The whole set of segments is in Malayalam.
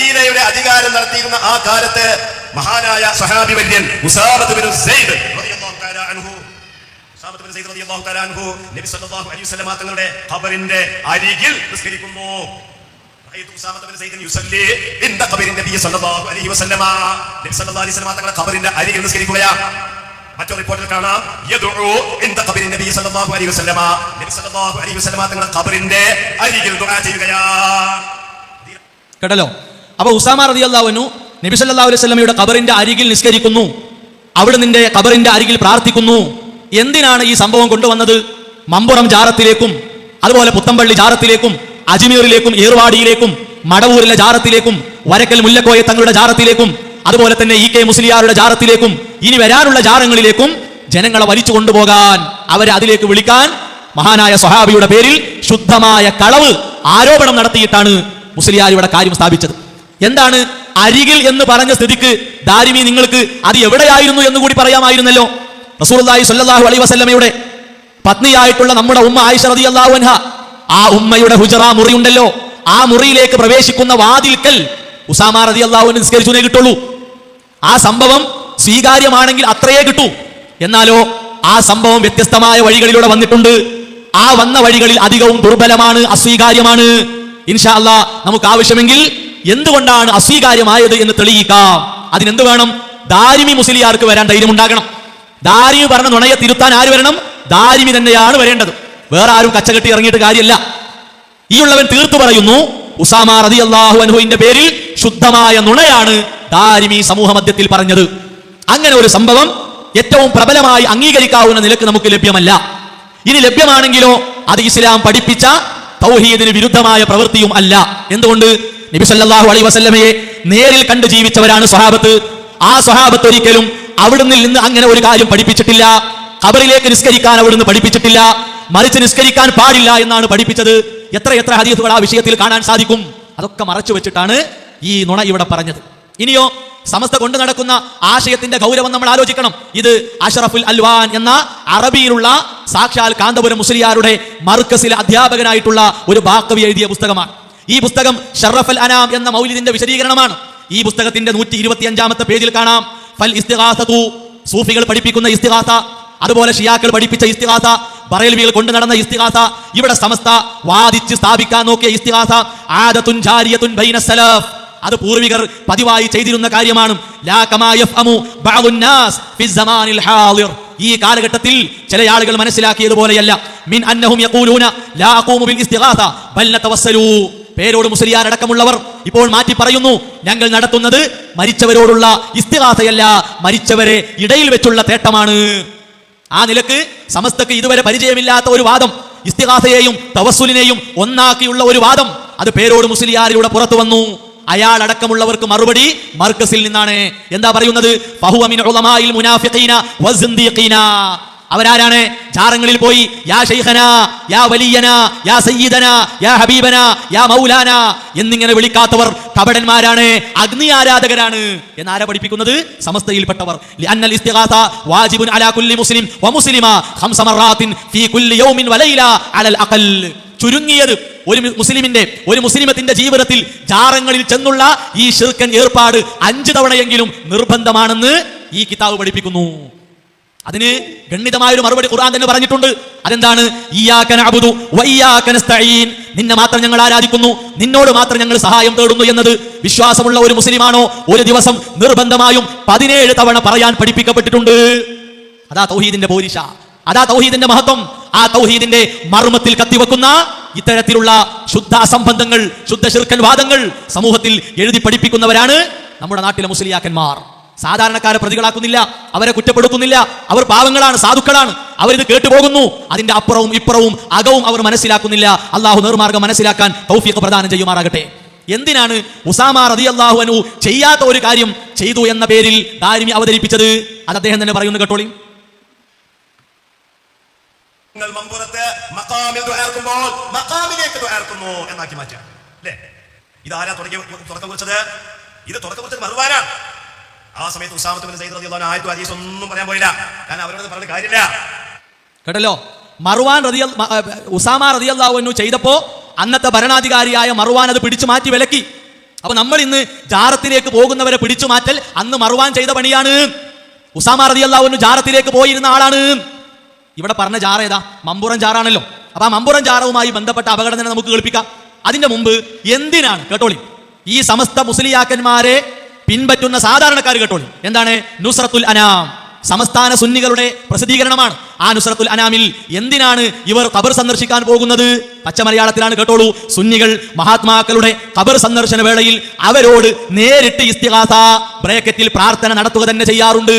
മദീനയുടെ അധികാരം നടത്തിയിരുന്ന ആ കാലത്ത് മഹാനായ സഹാബി വര്യൻ ഉസാമത്ത് ബിൻ സെയ്ദ് തങ്ങളുടെ നിസ്കരിക്കുകയാണ് റിപ്പോർട്ടിൽ കാണാം തങ്ങളുടെ ചെയ്യുകയാണ് കേട്ടല്ലോ അപ്പൊ ഉസാമ റതി അള്ളാഹുനു നബി സല്ലല്ലാഹു അലൈഹി ഖബറിന്റെ അരികിൽ നിസ്കരിക്കുന്നു. അവിടെ നിന്റെ കബറിന്റെ അരികിൽ പ്രാർത്ഥിക്കുന്നു. എന്തിനാണ് ഈ സംഭവം കൊണ്ടുവന്നത്? മമ്പുറം ജാറത്തിലേക്കും അതുപോലെ പുത്തമ്പള്ളി ജാറത്തിലേക്കും അജ്മീറിലേക്കും ഏർവാടിയിലേക്കും മടവൂരിലെ ജാറത്തിലേക്കും വരക്കൽ മുല്ലക്കോയ തങ്ങളുടെ ജാറത്തിലേക്കും അതുപോലെ തന്നെ ഇ കെ മുസ്ലിയാരുടെ ജാറത്തിലേക്കും ഇനി വരാനുള്ള ജാറങ്ങളിലേക്കും ജനങ്ങളെ വലിച്ചു കൊണ്ടുപോകാൻ അവരെ അതിലേക്ക് വിളിക്കാൻ മഹാനായ സ്വഹാബിയുടെ പേരിൽ ശുദ്ധമായ കളവ് ആരോപണം നടത്തിയിട്ടാണ് മുസ്ലിയാർ ഇവിടെ കാര്യം സ്ഥാപിച്ചത്. എന്താണ് അരികിൽ എന്ന് പറഞ്ഞ സ്ഥിതിക്ക് ദാരിമി നിങ്ങൾക്ക് അത് എവിടെയായിരുന്നു എന്ന് കൂടി പറയാമായിരുന്നല്ലോ. റസൂലുള്ളാഹി സല്ലാഹു അലൈ വസല്ലമയുടെ പത്നിയായിട്ടുള്ള നമ്മുടെ ഉമ്മ ആയിഷ റളിയല്ലാഹു അൻഹ ആ ഉമ്മയുടെ ഹുജറ മുറിയുണ്ടല്ലോ. ആ മുറിയിലേക്ക് പ്രവേശിക്കുന്ന വാതിൽക്കൽ ഉസാമ റതി അള്ളാഹു നിസ്കരിച്ചുനേ കിട്ടുള്ളൂ. ആ സംഭവം സ്വീകാര്യമാണെങ്കിൽ അത്രയേ കിട്ടൂ. എന്നാലോ ആ സംഭവം വ്യത്യസ്തമായ വഴികളിലൂടെ വന്നിട്ടുണ്ട്. ആ വന്ന വഴികളിൽ അധികവും ദുർബലമാണ് അസ്വീകാര്യമാണ്. ഇൻഷാ നമുക്ക് ആവശ്യമെങ്കിൽ എന്തുകൊണ്ടാണ് അസ്വീകാര്യമായത് എന്ന് തെളിയിക്കാം. അതിനെന്ത് വേണം ദാരിമി മുസ്ലിയാർക്ക് വരാൻ ധൈര്യം ഉണ്ടാകണം ദാരിമി പറഞ്ഞ നുണയെ തിരുത്താൻ ആര് വരണം? ദാരിമി തന്നെയാണ് വരേണ്ടത്. വേറെ ആരും കച്ചകെട്ടി ഇറങ്ങിയിട്ട് കാര്യമല്ല. ഈ ഉള്ളവൻ തീർത്തു പറയുന്നു ഉസാമ റതി അള്ളാഹു അനുഭവിന്റെ പേരിൽ ശുദ്ധമായ നുണയാണ് ദാരിമി സമൂഹ മധ്യത്തിൽ പറഞ്ഞത്. അങ്ങനെ ഒരു സംഭവം ഏറ്റവും പ്രബലമായി അംഗീകരിക്കാവുന്ന നിലയ്ക്ക് നമുക്ക് ലഭ്യമല്ല. ഇനി ലഭ്യമാണെങ്കിലോ അത് ഇസ്ലാം പഠിപ്പിച്ച തൗഹീദിന് വിരുദ്ധമായ പ്രവൃത്തിയും അല്ല. എന്തുകൊണ്ട്? നബി സല്ലല്ലാഹു അലൈഹി വസല്ലമയെ നേരിൽ കണ്ടു ജീവിച്ചവരാണ് സ്വഹാബത്ത്. ആ സ്വഹാബത്ത് ഒരിക്കലും അവിടുന്ന് നിന്ന് അങ്ങനെ ഒരു കാര്യം പഠിപ്പിച്ചിട്ടില്ല. കബറിലേക്ക് നിസ്കരിക്കാൻ അവിടുന്ന് പഠിപ്പിച്ചിട്ടില്ല. മറിച്ച് നിസ്കരിക്കാൻ പാടില്ല എന്നാണ് പഠിപ്പിച്ചത്. എത്ര എത്ര ഹദീസുകൾ ആ വിഷയത്തിൽ കാണാൻ സാധിക്കും. അതൊക്കെ മറച്ചു വെച്ചിട്ടാണ് ഈ നുണ ഇവിടെ പറഞ്ഞത്. ഇനിയോ സമസ്ത കൊണ്ടു നടക്കുന്ന ആശയത്തിന്റെ ഗൗരവം നമ്മൾ ആലോചിക്കണം. ഇത് അഷറഫുൽ അൽവാൻ എന്ന അറബിയിലുള്ള സാക്ഷാൽ കാന്തപുരം മുസ്ലിയാരുടെ മർക്കസിലെ അധ്യാപകനായിട്ടുള്ള ഒരു ബാക്കവി എഴുതിയ പുസ്തകമാണ്. ഈ പുസ്തകം ഷറഫൽ അനാം എന്ന മൗലിദിന്റെ വിശദീകരണമാണ്. ഈ പുസ്തകത്തിന്റെ നൂറ്റി ഇരുപത്തി അഞ്ചാമത്തെ പേജിൽ കാണാം. ഫൽ ഇസ്തിഗാസതു സൂഫികൾ പഠിപ്പിക്കുന്ന ഇസ്തിഹാസ അതുപോലെ ഷിയാക്കൾ പഠിപ്പിച്ച ഇസ്തിഹാസ ബറേൽവികൾ കൊണ്ടു നടന്ന ഇസ്തിഹാസ ഇവിടെ സമസ്ത വാദിച്ച് സ്ഥാപിക്കാൻ നോക്കിയ ഇസ്തിഹാസ ആദത്തുൻ ജാരിയത്തുൻ ബൈന സലഫ്. അത് പൂർവികർ പതിവായി ചെയ്തിരുന്ന കാര്യമാണ്. ഈ കാലഘട്ടത്തിൽ ചില ആളുകൾ മനസ്സിലാക്കിയതുപോലെയല്ല. മിൻ അന്നഹും യഖൂലൂന ലാ അഖൂമു ബിൽ ഇസ്തിഗാസ ബൽ നതവസ്സലു. പേരോട് മുസ്ലിയാർ അടക്കമുള്ളവർ ഇപ്പോൾ മാറ്റി പറയുന്നു ഞങ്ങൾ നടത്തുന്നത് മരിച്ചവരോടുള്ള ഇസ്തിഹാസയല്ല മരിച്ചവരെ ഇടയിൽ വെച്ചുള്ള തേട്ടമാണ്. ആ നിലയ്ക്ക് സമസ്തക്ക് ഇതുവരെ പരിചയമില്ലാത്ത ഒരു വാദം ഇസ്തിഹാസയെയും തവസുലിനെയും ഒന്നാക്കിയുള്ള ഒരു വാദം അത് പേരോട് മുസ്ലിയാരിലൂടെ പുറത്തു വന്നു. അയാൾ അടക്കമുള്ളവർക്ക് മറുപടി മർക്കസിൽ നിന്നാണ്. എന്താ പറയുന്നത്? അവരാരാണ്? ചാറങ്ങളിൽ പോയി യാ ഷെയ്ഖന യാ വലിയന യാ സയ്യിദന യാ ഹബീബന യാ മൗലാന എന്നിങ്ങനെ വിളിക്കാത്തവർ കപടന്മാരാണ് അഗ്നി ആരാധകരാണ്. എന്നാരാ പഠിപ്പിക്കുന്നത്? സമസ്തയിൽപ്പെട്ടവർ. അന്നൽ ഇസ്തിഗാസ വാജിബുൻ അലാ കുല്ലി മുസ്ലിം വ മുസ്ലിമ ഖംസ മറാത്തിൻ ഫീ കുല്ലി യൗമിൻ വലൈല അലൽ അഖൽ. ചുരുങ്ങിയത് ഒരു മുസ്ലിമിന്റെ ഒരു മുസ്ലിമത്തിന്റെ ജീവിതത്തിൽ ജാറങ്ങളിൽ ചെന്നുള്ള ഈ ഷിർക്കൻ ഏർപ്പാട് അഞ്ചു തവണയെങ്കിലും നിർബന്ധമാണെന്ന് ഈ കിതാബ് പഠിപ്പിക്കുന്നു. അതിന് ഗണ്ഡിതമായ ഒരു മറുപടി ഖുർആൻ തന്നെ പറഞ്ഞിട്ടുണ്ട്. അതെന്താണ്? നിന്നെ മാത്രം ഞങ്ങൾ ആരാധിക്കുന്നു. നിന്നോട് മാത്രം ഞങ്ങൾ സഹായം തേടുന്നു എന്നത് വിശ്വാസമുള്ള ഒരു മുസ്ലിമാണോ? ഒരു ദിവസം നിർബന്ധമായും പതിനേഴ് തവണ പറയാൻ പഠിപ്പിക്കപ്പെട്ടിട്ടുണ്ട്. അതാ തൗഹീദിന്റെ പോലീഷ അതാ തൗഹീദിന്റെ മഹത്വം. ആ തൗഹീദിന്റെ മർമ്മത്തിൽ കത്തിവെക്കുന്ന ഇത്തരത്തിലുള്ള ശുദ്ധ അസംബന്ധങ്ങൾ ശുദ്ധ ശിർക്കൻ വാദങ്ങൾ സമൂഹത്തിൽ എഴുതി പഠിപ്പിക്കുന്നവരാണ് നമ്മുടെ നാട്ടിലെ മുസ്ലിയാക്കന്മാർ. സാധാരണക്കാരെ പ്രതികളാക്കുന്നില്ല അവരെ കുറ്റപ്പെടുത്തുന്നില്ല. അവർ പാവങ്ങളാണ് സാധുക്കളാണ്. അവരിത് കേട്ടുപോകുന്നു. അതിന്റെ അപ്പുറവും ഇപ്പുറവും അകവും അവർ മനസ്സിലാക്കുന്നില്ല. അള്ളാഹു നേർമാർഗം മനസ്സിലാക്കാൻ തൗഫീഖ് പ്രദാനം ചെയ്യുമാറാകട്ടെ. എന്തിനാണ് ഉസാമ റതി അള്ളാഹുവനു ചെയ്യാത്ത ഒരു കാര്യം ചെയ്തു എന്ന പേരിൽ ദാരിമി അവതരിപ്പിച്ചത്? അത് അദ്ദേഹം തന്നെ പറയുന്നു കേട്ടോളി. നിങ്ങൾ മമ്പുറത്ത് ഇതാരാ തുടക്കം കുറിച്ചത്? ഇത് തുടക്കം കുറിച്ചത് മറുവാനാണ് ആ സമയത്ത് സൈദ് ഒന്നും പറയാൻ പോയില്ല. കാരണം അവരോട് പറഞ്ഞ കാര്യമില്ല. കേട്ടല്ലോ? മറുവാൻ റതിയ ഉസാമ റതിയല്ലാവുന്നു ചെയ്തപ്പോ അന്നത്തെ ഭരണാധികാരിയായ മറുവാൻ അത് പിടിച്ചു മാറ്റി വിലക്കി. അപ്പൊ നമ്മൾ ഇന്ന് ജാറത്തിലേക്ക് പോകുന്നവരെ പിടിച്ചു മാറ്റൽ അന്ന് മറുവാൻ ചെയ്ത പണിയാണ്. ഉസാമ റതിയല്ലാവുന്നു ജാറത്തിലേക്ക് പോയിരുന്ന ആളാണ്. ഇവിടെ പറഞ്ഞ ജാറ ഏതാ? മമ്പുറം ജാറാണല്ലോ. അപ്പൊ ആ മമ്പുറം ജാറവുമായി ബന്ധപ്പെട്ട അപകടം തന്നെ നമുക്ക് കേൾപ്പിക്കാം. അതിന്റെ മുമ്പ് എന്തിനാണ് കേട്ടോളി? ഈ സമസ്ത മുസ്ലിയാക്കന്മാരെ പിൻപറ്റുന്ന സാധാരണക്കാർ കേട്ടോളി. എന്താണ്? നുസ്രത്തുൽ അനാം. സമസ്ഥാന സുന്നികളുടെ പ്രസിദ്ധീകരണമാണ്. ആ നുസ്രത്തുൽ അനാമിൽ എന്തിനാണ് ഇവർ കബർ സന്ദർശിക്കാൻ പോകുന്നത്? പച്ച മലയാളത്തിലാണ് കേട്ടോളൂ. സുന്നികൾ മഹാത്മാക്കളുടെ കബർ സന്ദർശന വേളയിൽ അവരോട് നേരിട്ട് ഇസ്തിഹാസ ബ്രേക്കറ്റിൽ പ്രാർത്ഥന നടത്തുക തന്നെ ചെയ്യാറുണ്ട്.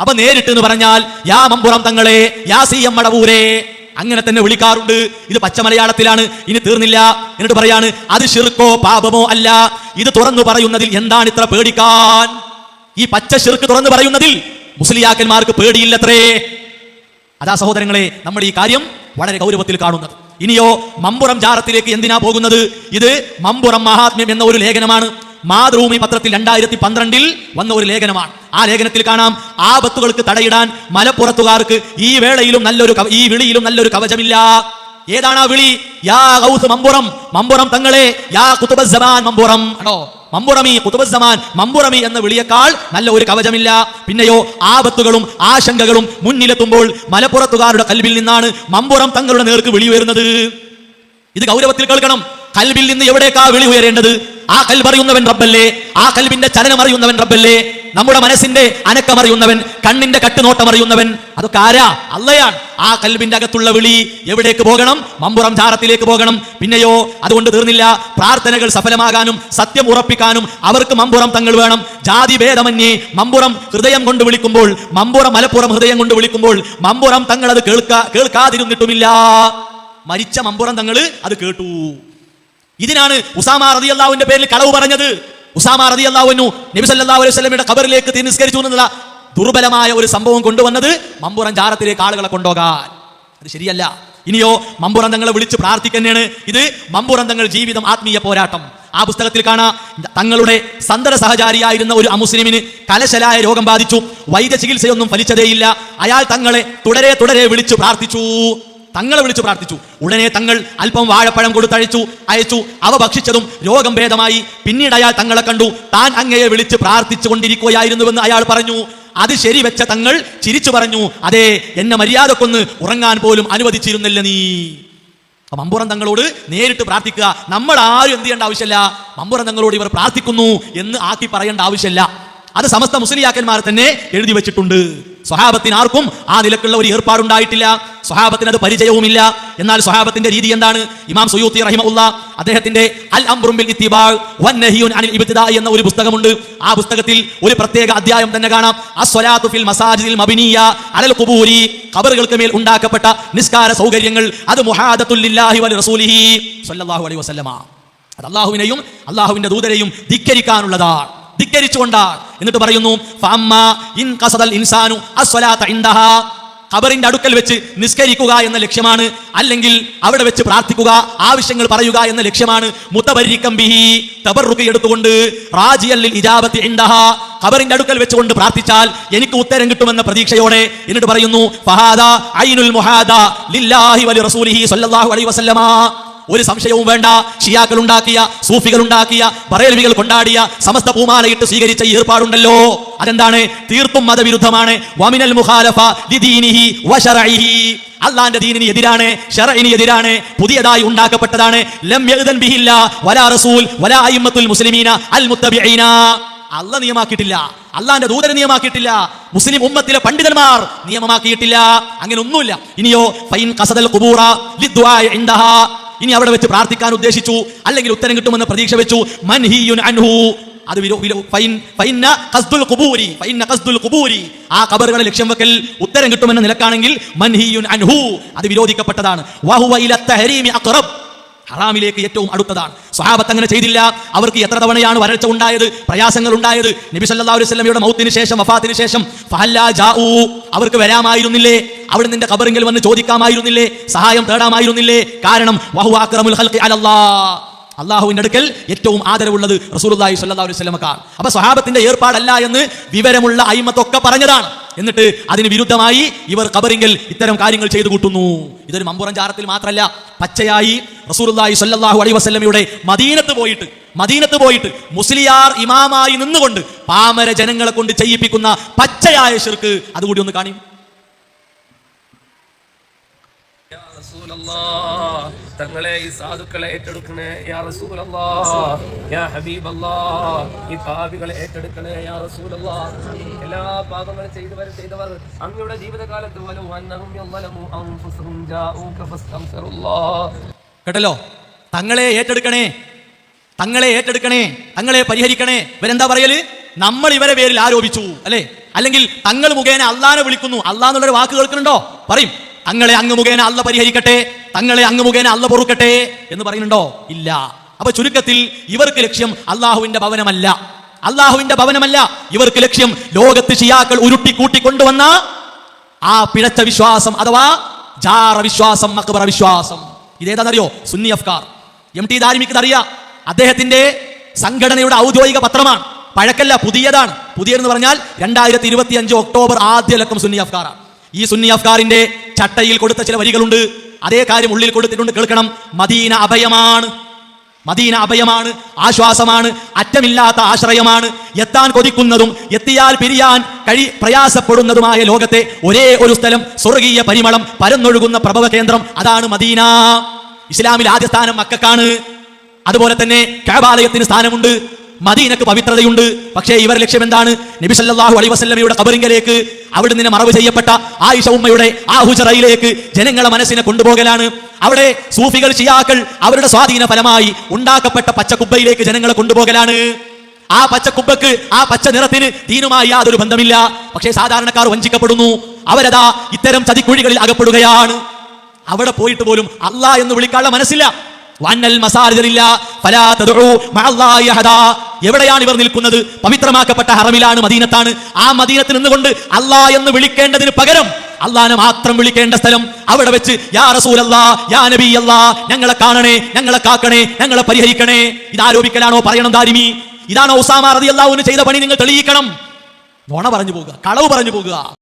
അപ്പൊ നേരിട്ട് എന്ന് പറഞ്ഞാൽ യാ മമ്പുറം തങ്ങളെ യാ സി എം മടവൂരെ അങ്ങനെ തന്നെ വിളിക്കാറുണ്ട്. ഇത് പച്ചമലയാളത്തിലാണ് ഇനി തീർന്നില്ല. എന്നിട്ട് പറയാണ് അത് ഷിർക്കോ പാപമോ അല്ല. ഇത് തുറന്നു പറയുന്നതിൽ എന്താണ് ഇത്ര പേടിക്കാൻ? ഈ പച്ച ഷിർക്ക് തുറന്നു പറയുന്നതിൽ മുസ്ലിയാക്കന്മാർക്ക് പേടിയില്ലത്രേ. അതാ സഹോദരങ്ങളെ നമ്മൾ ഈ കാര്യം വളരെ ഗൗരവത്തിൽ കാണുന്നത്. ഇനിയോ മമ്പുറം ജാറത്തിലേക്ക് എന്തിനാ പോകുന്നത്? ഇത് മമ്പുറം മഹാത്മ്യം എന്ന ഒരു ലേഖനമാണ്. മാതൃഭൂമി പത്രത്തിൽ രണ്ടായിരത്തി പന്ത്രണ്ടിൽ വന്ന ഒരു ലേഖനമാണ്. ആ ലേഖനത്തിൽ കാണാം ആപത്തുകൾക്ക് തടയിടാൻ മലപ്പുറത്തുകാർക്ക് ഈ വേളയിലും നല്ലൊരു ഈ വിളിയിലും നല്ലൊരു കവചമില്ല. ഏതാണ് ആ വിളി? യാ ഗൗസ് മമ്പുറം മമ്പുറം തങ്ങളെ യാ കുത്തുബസമാൻ മമ്പുറം. ആണോ? മമ്പുറമി കുത്തുബസ്സമാൻ മമ്പുറമി എന്ന വിളിയേക്കാൾ നല്ല ഒരു കവചമില്ല. പിന്നെയോ ആപത്തുകളും ആശങ്കകളും മുന്നിലെത്തുമ്പോൾ മലപ്പുറത്തുകാരുടെ കൽവിൽ നിന്നാണ് മമ്പുറം തങ്ങളുടെ നേർക്ക് വിളി ഉയരുന്നത്. ഇത് ഗൗരവത്തിൽ കേൾക്കണം. കൽബിൽ നിന്ന് എവിടേക്കാ വിളി ഉയരേണ്ടത്? ആ കൽബറിയുന്നവൻ റബ്ബല്ലേ? ആ കൽബിന്റെ ചലനം അറിയുന്നവൻ റബ്ബല്ലേ? നമ്മുടെ മനസ്സിന്റെ അനക്കമറിയുന്നവൻ കണ്ണിന്റെ കട്ടുനോട്ടം അറിയുന്നവൻ. അതൊക്കെ ആരാ? അല്ലയാണ് ആ കൽബിന്റെ അകത്തുള്ള വിളി എവിടേക്ക് പോകണം? മമ്പുറം ചാരത്തിലേക്ക് പോകണം. പിന്നെയോ അതുകൊണ്ട് തീർന്നില്ല. പ്രാർത്ഥനകൾ സഫലമാകാനും സത്യം ഉറപ്പിക്കാനും അവർക്ക് മമ്പുറം തങ്ങൾ വേണം. ജാതി ഭേദമന്യേ മമ്പുറം ഹൃദയം കൊണ്ട് വിളിക്കുമ്പോൾ മമ്പുറം മലപ്പുറം ഹൃദയം കൊണ്ട് വിളിക്കുമ്പോൾ മമ്പുറം തങ്ങൾ അത് കേൾക്കാ കേൾക്കാതിരുന്നിട്ടുമില്ല. മരിച്ച മമ്പുറം തങ്ങൾ അത് കേട്ടു. ഇതിനാണ് ഉസാമ റതി അള്ളാഹുവിന്റെ പേരിൽ കളവ് പറഞ്ഞത്. ഉസാമ റതി അള്ളാഹുവിനു നബി സല്ലല്ലാഹു അലൈഹി തീ നിസ്കരിച്ചു എന്നുള്ള ദുർബലമായ ഒരു സംഭവം കൊണ്ടുവന്നത് മമ്പുറം ചാരത്തിലേക്ക് ആളുകളെ കൊണ്ടുപോകാൻ. അത് ശരിയല്ല. ഇനിയോ മമ്പുറം തങ്ങളെ വിളിച്ച് പ്രാർത്ഥിക്കുന്നതാണ്. ഇത് മമ്പുറം തങ്ങൾ ജീവിതം ആത്മീയ പോരാട്ടം. ആ പുസ്തകത്തിൽ കാണാം. തങ്ങളുടെ സന്തര സഹചാരിയായിരുന്ന ഒരു അമുസ്ലിമിന് കലശലായ രോഗം ബാധിച്ചു. വൈദ്യ ചികിത്സയൊന്നും ഫലിച്ചതേയില്ല. അയാൾ തങ്ങളെ തുടരെ തുടരെ വിളിച്ചു പ്രാർത്ഥിച്ചു. തങ്ങളെ വിളിച്ചു പ്രാർത്ഥിച്ചു. ഉടനെ തങ്ങൾ അല്പം വാഴപ്പഴം കൊടുത്തഴിച്ചു അയച്ചു. അവ ഭക്ഷിച്ചതും രോഗം ഭേദമായി. പിന്നീട് അയാൾ തങ്ങളെ കണ്ടു. താൻ അങ്ങയെ വിളിച്ച് പ്രാർത്ഥിച്ചു കൊണ്ടിരിക്കുകയായിരുന്നുവെന്ന് അയാൾ പറഞ്ഞു. അത് ശരി വെച്ച തങ്ങൾ ചിരിച്ചു പറഞ്ഞു. അതെ എന്നെ മര്യാദക്കൊന്ന് ഉറങ്ങാൻ പോലും അനുവദിച്ചിരുന്നില്ല നീ. അപ്പൊ മമ്പുറം തങ്ങളോട് നേരിട്ട് പ്രാർത്ഥിക്കുക. നമ്മൾ ആരും എന്ത് ചെയ്യേണ്ട ആവശ്യമില്ല. മമ്പുറം തങ്ങളോട് ഇവർ പ്രാർത്ഥിക്കുന്നു എന്ന് ആക്കി പറയേണ്ട ആവശ്യമില്ല. അത് സമസ്ത മുസ്ലിയാക്കന്മാർ തന്നെ എഴുതി വെച്ചിട്ടുണ്ട്. സ്വഹാബത്തിന് ആർക്കും ആ നിലക്കുള്ള ഒരു ഏർപ്പാടുണ്ടായിട്ടില്ല. സ്വഹാബത്തിന് അത് പരിചയവുമില്ല. എന്നാൽ സ്വഹാബത്തിന്റെ രീതി എന്താണ്? ഇമാം സുയൂത്തി റഹിമുള്ള അദ്ദേഹത്തിന്റെ അൽ അംബ്രുംബിൽ അനിൽ എന്ന ഒരു പുസ്തകമുണ്ട്. ആ പുസ്തകത്തിൽ ഒരു പ്രത്യേക അധ്യായം തന്നെ കാണാം. ഫിൽ മസാജിദിൽ മബിനിയ അലൽ കുബൂരി ഖബറുകൾക്ക് മേൽ ഉണ്ടാക്കപ്പെട്ട നിസ്കാര സൗകര്യങ്ങൾ. അത് മുഹാദത്തുല്ലാഹി വൽ റസൂലിഹി സ്വല്ലല്ലാഹു അലൈഹി വസല്ലമ. അത് അള്ളാഹുവിനെയും അള്ളാഹുവിന്റെ ദൂതരെയും ധിക്കരിക്കാനുള്ളതാണ്. ധിക്കരിച്ചുകൊണ്ടാണ്. എന്നിട്ട് പറയുന്നു ഇൻ ഇൻസാനു അസ്വലാത്ത ഇൻദഹാ ഖബറിന്റെ അടുക്കൽ വെച്ച് നിസ്കരിക്കുക എന്ന ലക്ഷ്യമാണ്. അല്ലെങ്കിൽ അവിടെ വെച്ച് പ്രാർത്ഥിക്കുക ആവശ്യങ്ങൾ പറയുക എന്ന ലക്ഷ്യമാണ്. മുത്തബരിക്കം ബിഹി തബറുക എടുത്തുകൊണ്ട് റാജിയല്ലിൽ ഇജാബത്തി ഇണ്ടഹ ഖബറിന്റെ അടുക്കൽ വെച്ചുകൊണ്ട് പ്രാർത്ഥിച്ചാൽ എനിക്ക് ഉത്തരം കിട്ടുമെന്ന പ്രതീക്ഷയോടെ എന്നിട്ട് പറയുന്നു ഫഹാദ ഐനുൽ മുഹാദ ലില്ലാഹി വലി റസൂലിഹി സല്ലല്ലാഹു അലൈഹി വസല്ലമ. ഒരു സംശയവും വേണ്ട. ഷിയാക്കൾ ഉണ്ടാക്കിയ സൂഫികൾ ഉണ്ടാക്കിയ ബറേൽവികൾ കൊണ്ടാടിയ സമസ്ത പൂമാലയിട്ട് സ്വീകരിച്ച ഏർപ്പാടുണ്ടല്ലോ. അതെന്താണ്? തീർത്തും മതവിരുദ്ധമാണ്. വമിനൽ മുഖാലഫ അള്ളാന്റെ ദീനിന് എതിരാണ് ഷറഇന് എതിരാണ് പുതിയതായി ഉണ്ടാക്കപ്പെട്ടതാണ്. ലം ബിഹില്ല വലാ റസൂൽ വലാ അയ്മത്തുൽ മുസ്ലിമീന അൽ മുത്തബിഈന. അല്ല നിയമാക്കിയിട്ടില്ല. അള്ളാന്റെ ദൂതരെ നിയമാക്കിയിട്ടില്ല. മുസ്ലിം ഉമ്മത്തിലെ പണ്ഡിതന്മാർ നിയമമാക്കിയിട്ടില്ല. അങ്ങനെ ഒന്നുമില്ല ഇനിയോ ഫൈൻ കസദൽ ഇൻദഹാ. ഇനി അവിടെ വെച്ച് പ്രാർത്ഥിക്കാൻ ഉദ്ദേശിച്ചു അല്ലെങ്കിൽ ഉത്തരം കിട്ടുമെന്ന് പ്രതീക്ഷ വെച്ചു. മൻഹിയുൻ അൻഹു. അത്. ആ കബറുകളെ ലക്ഷ്യം വെക്കൽ ഉത്തരം കിട്ടുമെന്ന നിലക്കാണെങ്കിൽ മൻഹിയുൻ അൻഹു. അത് വിരോധിക്കപ്പെട്ടതാണ്. ഹറാമിലേക്ക് ഏറ്റവും അടുത്തതാണ്. സ്വഹാബത്ത് അങ്ങനെ ചെയ്തില്ല. അവർക്ക് എത്ര തവണയാണ് വരൾച്ച ഉണ്ടായത്? പ്രയാസങ്ങൾ ഉണ്ടായത്? നബി സല്ലല്ലാഹു അലൈഹി വസല്ലമയുടെ മൗത്തിന് ശേഷം വഫാത്തിന് ശേഷം. അവർക്ക് വരാമായിരുന്നില്ലേ? അവിടെ നിന്റെ കബറിങ്കിൽ വന്ന് ചോദിക്കാമായിരുന്നില്ലേ? സഹായം തേടാമായിരുന്നില്ലേ? കാരണം വഹു അക്രമുൽ ഖൽഖി അലല്ലാ അള്ളാഹുവിന്റെ അടുക്കൽ ഏറ്റവും ആദരവുള്ളത് റസൂലുള്ളാഹി സ്വല്ലല്ലാഹു അലൈഹി വസല്ലമക്കാണ് അപ്പൊ സ്വഹാബത്തിന്റെ ഏർപ്പാടല്ല എന്ന് വിവരമുള്ള അയിമത്തൊക്കെ പറഞ്ഞതാണ്. എന്നിട്ട് അതിന് വിരുദ്ധമായി ഇവർ കബറിങ്കിൽ ഇത്തരം കാര്യങ്ങൾ ചെയ്തു കൂട്ടുന്നു. ഇതൊരു മമ്പുറം ചാരത്തിൽ മാത്രമല്ല പച്ചയായി റസൂലുള്ളാഹി സ്വല്ലല്ലാഹു അലൈഹി വസല്ലമയുടെ മദീനത്ത് പോയിട്ട് മദീനത്ത് പോയിട്ട് മുസ്ലിയാർ ഇമാമായി നിന്നുകൊണ്ട് പാമര ജനങ്ങളെ കൊണ്ട് ചെയ്യിപ്പിക്കുന്ന പച്ചയായ ഷിർക്ക് അതുകൂടി ഒന്ന് കാണി യാ റസൂലല്ലാ, തങ്ങളെ ഈ സാധുക്കളെ ഏറ്റെടുക്കണേ യാ റസൂലല്ലാ യാ ഹബീബല്ലാ ഈ പാപികളെ ഏറ്റെടുക്കണേ യാ റസൂലല്ലാ എല്ലാ പാപങ്ങളും ചെയ്തവർ ചെയ്തവർ അങ്ങയുടെ ജീവിതകാലത്ത് കേട്ടല്ലോ? തങ്ങളെ ഏറ്റെടുക്കണേ തങ്ങളെ ഏറ്റെടുക്കണേ തങ്ങളെ പരിഹരിക്കണേ. ഇവരെന്താ പറയൽ? നമ്മൾ ഇവരെ പേരിൽ ആരോപിച്ചു അല്ലെ? അല്ലെങ്കിൽ തങ്ങൾ മുഖേന അള്ളാനെ വിളിക്കുന്നു. അള്ളാന്നുള്ളൊരു വാക്ക് കേൾക്കുന്നുണ്ടോ? പറയും. തങ്ങളെ അങ്ങ് മുഖേന അല്ല പരിഹരിക്കട്ടെ തങ്ങളെ അങ്ങ് മുഖേന അല്ല പൊറുക്കട്ടെ എന്ന് പറയുന്നുണ്ടോ? ഇല്ല. അപ്പൊ ചുരുക്കത്തിൽ ഇവർക്ക് ലക്ഷ്യം അള്ളാഹുവിന്റെ ഭവനമല്ല. അള്ളാഹുവിന്റെ ഭവനമല്ല ഇവർക്ക് ലക്ഷ്യം ലോകത്ത് ഷിയാക്കൾ ഉരുട്ടി കൂട്ടി കൊണ്ടുവന്ന ആ പിഴച്ച വിശ്വാസം അഥവാ ജാറ വിശ്വാസം മക്ബറ വിശ്വാസം. ഇതേതാണെന്നറിയോ സുന്നി അഫ്കാർ. എം ടി ദാരിമിക്ക് അറിയാം അദ്ദേഹത്തിന്റെ സംഘടനയുടെ ഔദ്യോഗിക പത്രമാണ്. പഴക്കല്ല പുതിയതാണ്. പുതിയതെന്ന് പറഞ്ഞാൽ രണ്ടായിരത്തി ഇരുപത്തി അഞ്ച് ഒക്ടോബർ ആദ്യ ലക്കം സുന്നി അഫ്കാറാണ്. ഈ സുന്നി അഫ്കാറിന്റെ ചട്ടയിൽ കൊടുത്ത ചില വരികളുണ്ട്. അതേ കാര്യം ഉള്ളിൽ കൊടുത്തിട്ടുണ്ട്. കേൾക്കണം. മദീന അഭയമാണ്. മദീന അഭയമാണ്. ആശ്വാസമാണ്. അറ്റമില്ലാത്ത ആശ്രയമാണ്. എത്താൻ കൊതിക്കുന്നതും എത്തിയാൽ പിരിയാൻ കഴി പ്രയാസപ്പെടുന്നതുമായ ലോകത്തെ ഒരേ ഒരു സ്ഥലം സ്വർഗീയ പരിമളം പരന്നൊഴുകുന്ന പ്രഭവ കേന്ദ്രം. അതാണ് മദീന. ഇസ്ലാമിൽ ആദ്യ സ്ഥാനം മക്കക്കാണ്. അതുപോലെ തന്നെ കാബാലയത്തിന് സ്ഥാനമുണ്ട്. മദീനക്ക് പവിത്രതയുണ്ട്. പക്ഷേ ഇവർ ലക്ഷ്യം എന്താണ്? നബി സല്ലല്ലാഹു അലൈഹി വസല്ലമയുടെ കബറിങ്കലേക്ക് അവിടെ നിന്ന് മറവ് ചെയ്യപ്പെട്ട ആയിഷ ഉമ്മയുടെ ആ ഹുജറയിലേക്ക് ജനങ്ങളെ മനസ്സിനെ കൊണ്ടുപോകലാണ്. അവിടെ സൂഫികൾ ഷിയാക്കൾ അവരുടെ സ്വാധീന ഫലമായി ഉണ്ടാക്കപ്പെട്ട പച്ചക്കുബയിലേക്ക് ജനങ്ങളെ കൊണ്ടുപോകലാണ്. ആ പച്ചക്കുബക്ക് ആ പച്ച നിറത്തിന് തീനുമായി യാതൊരു ബന്ധമില്ല. പക്ഷേ സാധാരണക്കാർ വഞ്ചിക്കപ്പെടുന്നു. അവരതാ ഇത്തരം ചതിക്കുഴികളിൽ അകപ്പെടുകയാണ്. അവിടെ പോയിട്ട് പോലും അല്ലാ എന്ന് വിളിക്കാനുള്ള മനസ്സില്ല. എവിടെയാണ് ഇവർ നിൽക്കുന്നത്? പവിത്രമാക്കപ്പെട്ട ഹറമിലാണ് മദീനത്താണ്. ആ മദീനത്തിൽ നിന്നുകൊണ്ട് അല്ലാ എന്ന് വിളിക്കേണ്ടതിന് പകരം അള്ളാനെ മാത്രം വിളിക്കേണ്ട സ്ഥലം അവിടെ വെച്ച് യാ റസൂലല്ലാ യാ നബി അല്ലാ ഞങ്ങളെ കാണണേ ഞങ്ങളെ കാക്കണേ ഞങ്ങളെ പരിഹരിക്കണേ. ഇത് ആരോപിക്കലാണോ? പറയണം ദാരിമി. ഇതാണോ ഉസാമ റളിയല്ലാഹു അൻഹു ചെയ്ത പണി? നിങ്ങൾ തെളിയിക്കണം. നോണ പറഞ്ഞു പോകുക കളവ് പറഞ്ഞു പോകുക